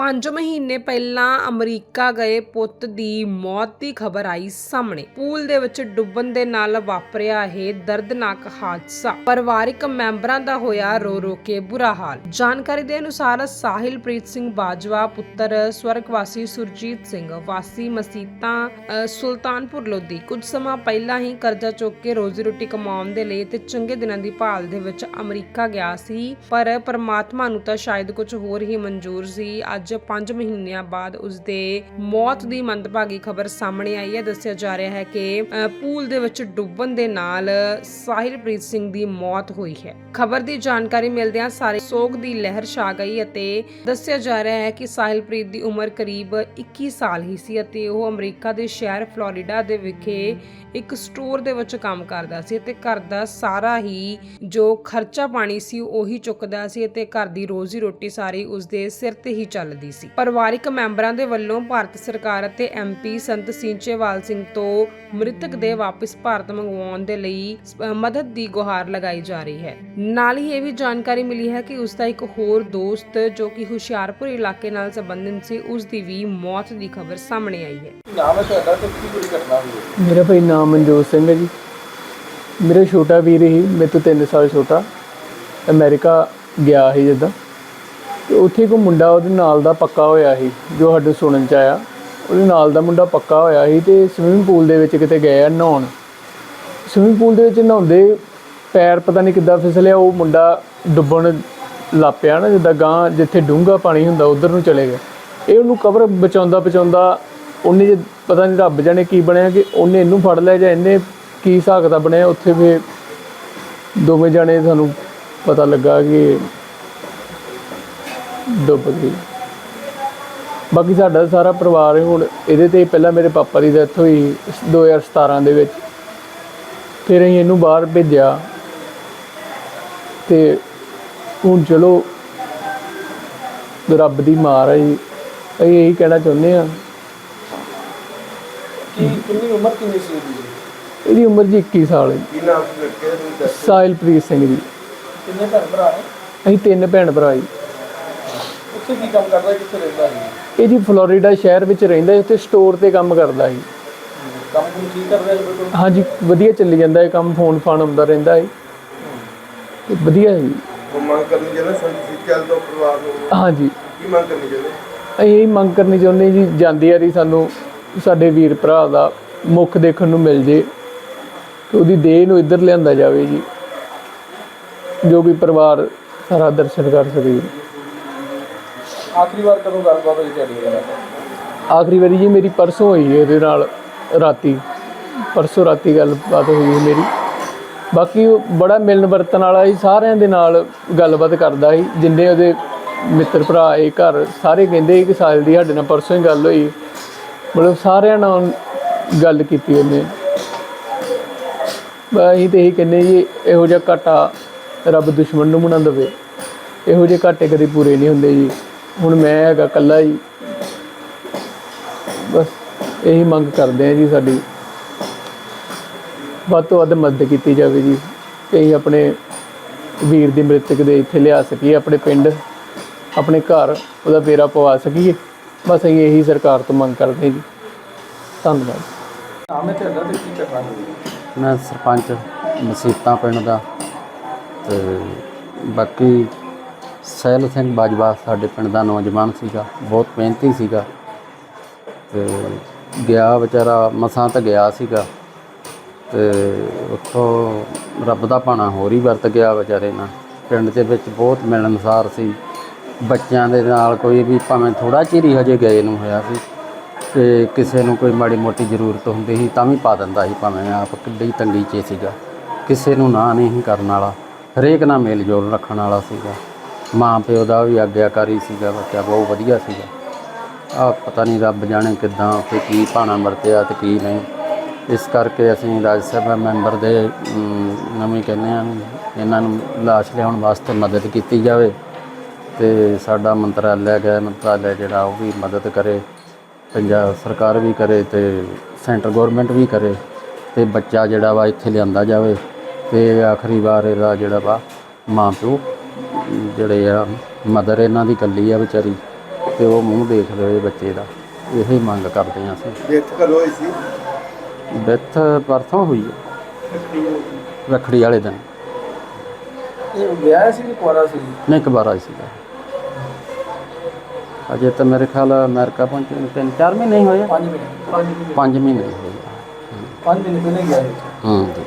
5 ਮਹੀਨੇ ਪਹਿਲਾਂ ਅਮਰੀਕਾ ਗਏ ਪੁੱਤ ਦੀ ਮੌਤ ਦੀ ਖਬਰ ਆਈ ਸਾਹਮਣੇ। ਪੂਲ ਦੇ ਵਿੱਚ ਡੁੱਬਣ ਦੇ ਨਾਲ ਵਾਪਰਿਆ ਇਹ ਦਰਦਨਾਕ ਹਾਦਸਾ। ਪਰਿਵਾਰਿਕ ਮੈਂਬਰਾਂ ਦਾ ਹੋਇਆ ਰੋ ਰੋ ਕੇ ਬੁਰਾ ਹਾਲ। ਜਾਣਕਾਰੀ ਦੇ ਅਨੁਸਾਰ ਸਾਹਿਲਪ੍ਰੀਤ ਸਿੰਘ ਬਾਜਵਾ, ਪੁੱਤਰ ਸਵਰਗਵਾਸੀ ਸੁਰਜੀਤ ਸਿੰਘ, ਵਾਸੀ ਮਸੀਤਾ ਸੁਲਤਾਨਪੁਰ ਲੋਧੀ। ਕੁਝ ਸਮਾਂ ਪਹਿਲਾਂ ਹੀ ਕਰਜ਼ਾ ਚੁੱਕ ਕੇ ਰੋਜ਼ੀ ਰੋਟੀ ਕਮਾਉਣ ਦੇ ਲਈ ਤੇ ਚੰਗੇ ਦਿਨਾਂ ਦੀ ਭਾਲ ਦੇ ਵਿੱਚ ਅਮਰੀਕਾ ਗਿਆ ਸੀ, ਪਰ ਪਰਮਾਤਮਾ ਨੂੰ ਤਾਂ ਸ਼ਾਇਦ ਕੁਝ ਹੋਰ ਹੀ ਮਨਜ਼ੂਰ ਸੀ। ਅੱਜ 5 ਮਹੀਨਿਆਂ ਬਾਅਦ ਉਸਦੇ ਮੌਤ ਦੀ ਮੰਦਭਾਗੀ ਖਬਰ ਸਾਹਮਣੇ ਆਈ ਹੈ। ਦੱਸਿਆ ਜਾ ਰਿਹਾ ਹੈ ਕਿ ਪੂਲ ਦੇ ਵਿੱਚ ਡੁੱਬਣ ਦੇ ਨਾਲ ਸਾਹਿਲਪ੍ਰੀਤ ਸਿੰਘ ਦੀ ਮੌਤ ਹੋਈ ਹੈ। ਖਬਰ ਦੀ ਜਾਣਕਾਰੀ ਮਿਲਦਿਆਂ ਸਾਰੇ ਸੋਗ ਦੀ ਲਹਿਰ ਛਾ ਗਈ ਅਤੇ ਦੱਸਿਆ ਜਾ ਰਿਹਾ ਹੈ ਕਿ ਸਾਹਿਲਪ੍ਰੀਤ ਦੀ ਉਮਰ ਕਰੀਬ 21 ਸਾਲ ਹੀ ਸੀ ਅਤੇ ਉਹ ਅਮਰੀਕਾ ਦੇ ਸ਼ਹਿਰ ਫਲੋਰੀਡਾ ਦੇ ਵਿਖੇ ਇੱਕ ਸਟੋਰ ਦੇ ਵਿੱਚ ਕੰਮ ਕਰਦਾ ਸੀ ਅਤੇ ਘਰ ਦਾ ਸਾਰਾ ਹੀ ਜੋ ਖਰਚਾ ਪਾਣੀ ਸੀ ਉਹੀ ਚੁੱਕਦਾ ਸੀ ਅਤੇ ਘਰ ਦੀ ਰੋਜ਼ੀ ਰੋਟੀ ਸਾਰੀ ਉਸਦੇ ਸਿਰ ਤੇ ਹੀ ਚੱਲਦੀ ਸੀ। ਪਰਿਵਾਰਿਕ ਮੈਂਬਰਾਂ ਦੇ ਵੱਲੋਂ ਭਾਰਤ ਸਰਕਾਰ ਅਤੇ ਐਮਪੀ ਸੰਤ ਸਿੰਚੇਵਾਲ ਸਿੰਘ ਤੋਂ ਮ੍ਰਿਤਕ ਦੇ ਵਾਪਸ ਭਾਰਤ ਮੰਗਵਾਉਣ ਦੇ ਲਈ ਮਦਦ ਦੀ ਗੁਹਾਰ ਲਗਾਈ ਜਾ ਰਹੀ ਹੈ। ਨਾਲ ਹੀ ਇਹ ਵੀ ਜਾਣਕਾਰੀ ਮਿਲੀ ਹੈ ਕਿ ਉਸ ਦਾ ਇੱਕ ਹੋਰ ਦੋਸਤ ਜੋ ਕਿ ਹੁਸ਼ਿਆਰਪੁਰ ਇਲਾਕੇ ਨਾਲ ਸੰਬੰਧਿਤ ਸੀ ਉਸ ਦੀ ਵੀ ਮੌਤ ਦੀ ਖਬਰ ਸਾਹਮਣੇ ਆਈ ਹੈ। ਨਾਮ ਹੈ ਤੁਹਾਡਾ ਤੇ ਕੀ ਪੂਰੀ ਘਟਨਾ ਹੋਈ ਹੈ? ਮੇਰਾ ਭਾਈ ਨਾਮ ਮਨਜੋਤ ਸਿੰਘ ਹੈ ਜੀ। ਮੇਰਾ ਛੋਟਾ ਵੀਰ ਹੀ ਮੇਰੇ ਤੋਂ 3 ਸਾਲ ਛੋਟਾ ਅਮਰੀਕਾ ਗਿਆ ਸੀ ਜਿੱਦਾਂ। ਤੇ ਉੱਥੇ ਇੱਕ ਮੁੰਡਾ ਉਹਦੇ ਨਾਲ ਦਾ ਪੱਕਾ ਹੋਇਆ ਸੀ, ਜੋ ਸਾਡੇ ਸੁਣਨ ਚ ਆਇਆ। ਉਹਦੇ ਨਾਲ ਦਾ ਮੁੰਡਾ ਪੱਕਾ ਹੋਇਆ ਸੀ ਤੇ ਸਵਿਮਿੰਗ ਪੂਲ ਦੇ ਵਿੱਚ ਕਿਤੇ ਗਏ ਆ ਨਹਾਉਣ। ਸਵਿਮਿੰਗ ਪੂਲ ਦੇ ਵਿੱਚ ਨਹਾਉਂਦੇ ਪੈਰ ਪਤਾ ਨਹੀਂ ਕਿੱਦਾਂ ਫਿਸਲਿਆ ਉਹ ਮੁੰਡਾ ਡੁੱਬਣ ਲੱਪਿਆ ਨਾ, ਜਿੱਦਾਂ ਗਾਂ ਜਿੱਥੇ ਡੂੰਘਾ ਪਾਣੀ ਹੁੰਦਾ ਉਧਰ ਨੂੰ ਚਲੇ ਗਿਆ। ਇਹ ਉਹਨੂੰ ਕਵਰ ਬਚਾਉਂਦਾ ਬਚਾਉਂਦਾ ਉਹਨੇ ਜੇ ਪਤਾ ਨਹੀਂ ਰੱਬ ਜਾਣੇ ਕੀ ਬਣਿਆ ਕਿ ਉਹਨੇ ਇਹਨੂੰ ਫੜ ਲਿਆ ਜਾਂ ਇਹਨੇ ਕੀ ਹਿਸਾਬ ਕਿਤਾਬ ਬਣਿਆ, ਉੱਥੇ ਫੇ ਦੋਵੇਂ ਜਾਣੇ ਸਾਨੂੰ ਪਤਾ ਲੱਗਾ ਕਿ ਡੁੱਬ ਗਏ ਬਾਕੀ ਸਾਡਾ ਸਾਰਾ ਪਰਿਵਾਰ ਹੁਣ ਇਹਦੇ ਤੇ ਪਹਿਲਾਂ ਮੇਰੇ ਪਾਪਾ ਦੀ ਡੈਥ ਹੋਈ 2017 ਦੇ ਵਿੱਚ। ਫਿਰ ਅਸੀਂ ਇਹਨੂੰ ਬਾਹਰ ਭੇਜਿਆ। ਤੇ ਹੁਣ ਚਲੋ ਰੱਬ ਦੀ ਮਾਰ ਹੈ ਜੀ। ਅਸੀਂ ਇਹੀ ਕਹਿਣਾ ਚਾਹੁੰਦੇ ਆ ਕੀ ਕਿੰਨੀ ਉਮਰ ਕਿੰਨੀ ਸੀ ਇਹਦੀ? ਇਹਦੀ ਉਮਰ ਜੀ 21 ਸਾਲ ਹੈ। ਕੀ ਨਾਮ ਸੀ ਲੜਕੇ ਦਾ? ਸਾਹਿਲਪ੍ਰੀਤ ਸਿੰਘ ਜੀ। ਕਿੰਨੇ ਭੈਣ ਭਰਾ ਨੇ? ਅਸੀਂ ਤਿੰਨ ਭੈਣ ਭਰਾ ਜੀ। ਉੱਥੇ ਕੀ ਕੰਮ ਕਰਦਾ ਕਿੱਥੇ ਰਹਿੰਦਾ ਸੀ ਇਹ ਜੀ ਫਲੋਰੀਡਾ ਸ਼ਹਿਰ ਵਿੱਚ ਰਹਿੰਦਾ ਹੈ ਤੇ ਸਟੋਰ ਤੇ ਕੰਮ ਕਰਦਾ ਹੈ। ਕੰਮ ਕੁਮ ਠੀਕ ਕਰ ਰਿਹਾ ਹੈ ਬਿਲਕੁਲ? ਹਾਂਜੀ ਵਧੀਆ ਚੱਲੀ ਜਾਂਦਾ ਹੈ ਕੰਮ ਫੋਨ ਫਾਨ ਆਉਂਦਾ ਰਹਿੰਦਾ ਹੈ। ਤੇ ਵਧੀਆ ਹੈ ਜੀ। ਉਹ ਮੰਗ ਕਰਨੀ ਚਾਹੁੰਦੇ ਸੰਤ ਚੱਲ ਤੋਂ ਪਰਿਵਾਰ ਨੂੰ? ਹਾਂਜੀ। ਕੀ ਮੰਗ ਕਰਨੀ ਚਾਹੁੰਦੇ ਅਸੀਂ ਇਹ ਮੰਗ ਕਰਨੀ ਚਾਹੁੰਦੇ ਜੀ ਜਾਂਦੀ ਵਾਰੀ ਸਾਨੂੰ ਸਾਡੇ ਵੀਰ ਭਰਾ ਦਾ ਮੁੱਖ ਦੇਖਣ ਨੂੰ ਮਿਲ ਜੇ ਕਿ ਉਹਦੀ ਦੇਹ ਨੂੰ ਇੱਧਰ ਲਿਆਂਦਾ ਜਾਵੇ ਜੀ ਜੋ ਵੀ ਪਰਿਵਾਰ ਸਾਰਾ ਦਰਸ਼ਨ ਕਰ ਸਕੇ। ਜੀ। ਆਖਰੀ ਵਾਰ ਕਦੋਂ ਗੱਲਬਾਤ ਹੋਈ ਤੁਹਾਡੀ ਇਹਦੇ ਨਾਲ? ਆਖਰੀ ਵਾਰੀ ਜੀ ਮੇਰੀ ਪਰਸੋਂ ਹੋਈ ਹੈ ਇਹਦੇ ਨਾਲ ਰਾਤੀ। ਪਰਸੋਂ ਰਾਤੀ ਗੱਲਬਾਤ ਹੋਈ ਹੈ ਮੇਰੀ। ਬਾਕੀ ਉਹ ਬੜਾ ਮਿਲਣ ਵਰਤਣ ਵਾਲਾ ਸੀ, ਸਾਰਿਆਂ ਦੇ ਨਾਲ ਗੱਲਬਾਤ ਕਰਦਾ ਸੀ। ਜਿੰਨੇ ਉਹਦੇ ਮਿੱਤਰ ਭਰਾ ਆਏ ਘਰ ਸਾਰੇ ਕਹਿੰਦੇ ਸੀ ਕਿ ਸਾਲ ਦੀ ਸਾਡੇ ਨਾਲ ਪਰਸੋਂ ਹੀ ਗੱਲ ਹੋਈ। ਮਤਲਬ ਸਾਰਿਆਂ ਨਾਲ ਗੱਲ ਕੀਤੀ ਉਹਨੇ। ਬਸ ਅਸੀਂ ਤੇ ਇਹੀ ਕਹਿੰਦੇ ਜੀ ਇਹੋ ਜਿਹਾ ਘਾਟਾ ਰੱਬ ਦੁਸ਼ਮਣ ਨੂੰ ਬਣਾ ਦੇਵੇ ਇਹੋ ਜਿਹੇ ਘਾਟੇ ਕਦੇ ਪੂਰੇ ਨਹੀਂ ਹੁੰਦੇ ਜੀ। ਹੁਣ ਮੈਂ ਹੈਗਾ ਕੱਲਾ ਜੀ ਬਸ ਇਹੀ ਮੰਗ ਕਰਦੇ ਆ ਜੀ ਸਾਡੀ। ਵੱਧ ਤੋਂ ਵੱਧ ਮਦਦ ਕੀਤੀ ਜਾਵੇ ਜੀ। ਕਿ ਅਸੀਂ ਆਪਣੇ ਵੀਰ ਦੀ ਮ੍ਰਿਤਕ ਦੇ ਇੱਥੇ ਲਿਆ ਸਕੀਏ ਆਪਣੇ ਪਿੰਡ ਆਪਣੇ ਘਰ ਉਹਦਾ ਫੇਰਾ ਪਵਾ ਸਕੀਏ। ਬਸ ਅਸੀਂ ਇਹੀ ਸਰਕਾਰ ਤੋਂ ਮੰਗ ਕਰਦੇ ਹਾਂ ਜੀ। ਧੰਨਵਾਦ। ਨਾਮ ਹੈ ਤੁਹਾਡਾ ਤੇ ਕੀ ਘਟਨਾ ਹੋਈ ਹੈ? ਮੈਂ ਸਰਪੰਚ ਮਸੀਤਾਂ ਪਿੰਡ ਦਾ ਤੇ ਬਾਕੀ ਸਹਿਲ ਸਿੰਘ ਬਾਜਵਾ ਸਾਡੇ ਪਿੰਡ ਦਾ ਨੌਜਵਾਨ ਸੀਗਾ, ਬਹੁਤ ਮਿਹਨਤੀ ਸੀਗਾ ਤੇ ਗਿਆ ਵਿਚਾਰਾ ਮਸਾਂ ਤਾਂ ਗਿਆ ਸੀਗਾ ਤੇ ਉੱਥੋਂ ਰੱਬ ਦਾ ਭਾਣਾ ਹੋਰ ਹੀ ਵਰਤ ਗਿਆ ਵਿਚਾਰੇ ਨਾਲ। ਪਿੰਡ ਦੇ ਵਿੱਚ ਬਹੁਤ ਮਿਲਣਸਾਰ ਸੀ। ਬੱਚਿਆਂ ਦੇ ਨਾਲ ਕੋਈ ਵੀ ਭਾਵੇਂ ਥੋੜਾ ਚਿਰ ਹੀ ਹਜੇ ਗਏ ਨੂੰ ਹੋਇਆ ਸੀ ਤੇ ਕਿਸੇ ਨੂੰ ਕੋਈ ਮਾੜੀ ਮੋਟੀ ਜ਼ਰੂਰਤ ਹੁੰਦੀ ਸੀ ਤਾਂ ਵੀ ਪਾ ਦਿੰਦਾ ਸੀ, ਭਾਵੇਂ ਆਪ ਕਿੱਡੀ ਤੰਗੀ 'ਚ ਸੀਗਾ। ਕਿਸੇ ਨੂੰ ਨਾ ਨਹੀਂ ਕਰਨ ਵਾਲਾ, ਹਰੇਕ ਨਾਲ ਮੇਲ ਜੋਲ ਰੱਖਣ ਵਾਲਾ ਸੀਗਾ। ਮਾਂ ਪਿਓ ਦਾ ਵੀ ਆਗਿਆਕਾਰੀ ਸੀਗਾ, ਬੱਚਾ ਬਹੁਤ ਵਧੀਆ ਸੀਗਾ। ਆ ਪਤਾ ਨਹੀਂ ਰੱਬ ਜਾਣੇ ਕਿਦਾਂ ਉੱਥੇ ਕੀ ਭਾਣਾ ਵਰਤਿਆ ਤੇ ਕੀ ਨਹੀਂ। ਇਸ ਕਰਕੇ ਅਸੀਂ ਰਾਜ ਸਭਾ ਮੈਂਬਰ ਦੇ ਨਵੇਂ ਕਹਿੰਦੇ ਆ ਇਹਨਾਂ ਨੂੰ ਲਾਸ਼ ਲਿਆਉਣ ਵਾਸਤੇ ਮਦਦ ਕੀਤੀ ਜਾਵੇ ਤੇ ਸਾਡਾ ਮੰਤਰਾਲਾ ਗ੍ਰਹਿ ਮੰਤਰਾਲਾ ਜਿਹੜਾ ਉਹ ਵੀ ਮਦਦ ਕਰੇ, ਪੰਜਾਬ ਸਰਕਾਰ ਵੀ ਕਰੇ ਤੇ ਸੈਂਟਰ ਗਵਰਨਮੈਂਟ ਵੀ ਕਰੇ ਤੇ ਬੱਚਾ ਜਿਹੜਾ ਵਾ ਇੱਥੇ ਲਿਆਂਦਾ ਜਾਵੇ ਤੇ ਆਖਰੀ ਵਾਰ ਇਹਦਾ ਜਿਹੜਾ ਵਾ ਮਾਂ ਪਿਓ ਜਿਹੜੇ ਆ ਮਦਰ ਇਹਨਾਂ ਦੀ ਇਕੱਲੀ ਆ ਵਿਚਾਰੀ ਤੇ ਉਹ ਮੂੰਹ ਦੇਖ ਲਵੇ ਬੱਚੇ ਦਾ। ਇਹੀ ਮੰਗ ਕਰਦੇ ਹਾਂ ਅਸੀਂ। ਡੈਥ ਕਦੋਂ ਹੋਈ ਸੀ? ਡੈਥ ਪਰਸੋਂ ਹੋਈ ਹੈ ਰੱਖੜੀ ਵਾਲੇ ਦਿਨ। ਇਹ ਵਿਆਹ ਸੀ ਕਿ ਕੁਆਰਾ ਸੀ? ਨਹੀਂ ਕਬਾਰਾ ਸੀਗਾ। ਅਜੇ ਤਾਂ ਮੇਰੇ ਖਿਆਲ ਅਮਰੀਕਾ ਪਹੁੰਚੇ ਨੂੰ ਤਿੰਨ ਚਾਰ ਮਹੀਨੇ ਹੀ ਹੋਏ ਆ। 5 ਮਹੀਨੇ। 5 ਮਹੀਨੇ ਪੰਜ ਮਹੀਨੇ ਹੋਏ ਆ। ਪੰਜ ਮਹੀਨੇ ਪਹਿਲੇ ਗਿਆ ਸੀ। ਹਾਂ ਜੀ